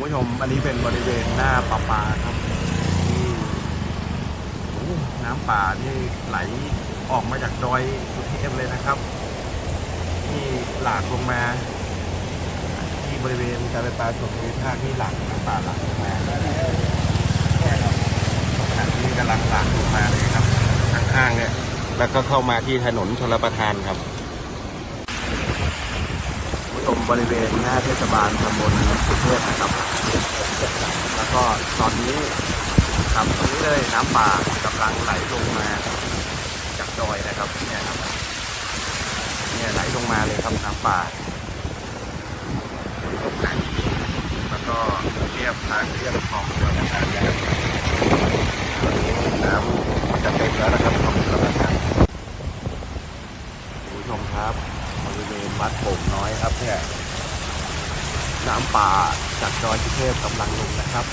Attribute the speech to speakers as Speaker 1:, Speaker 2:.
Speaker 1: ผู้ชมอันนี้เป็นบริเวณหน้าปลาปาครับที่น้ำป่านี่ไหลออกมาจากดอยสุเทพเลยนะครับ ที่หลากลงมา ที่บริเวณการไฟฟ้าส่วนภูมิภาคที่หลากน้ำป่าหลากลงมาขณะนี้กำลังหลากลงมาเลยครับข้างๆเนี่ยแล้วก็เข้ามาที่ถนนชลประทานครับผู้ชมบริเวณหน้าเทศบาลตำบลสุเทพนะครับ ก็ตอนนี้ครับตรงนี้เลยน้ำป่ากำลังไหลลงมาจากดอยนะครับเนี่ยครับเนี่ยไหลลงมาเลยครับน้ำป่าแล้วก็เทียบทางเรียบคลองชลประทานนะครับน้ำจะเต็มแล้วนะครับคลองลประทานคุณผู้ชมครับบริเวณวัดโป่งน้อยครับเนี่ย น้ำป่าจากดอยสุเทพกำลังลงนะครับ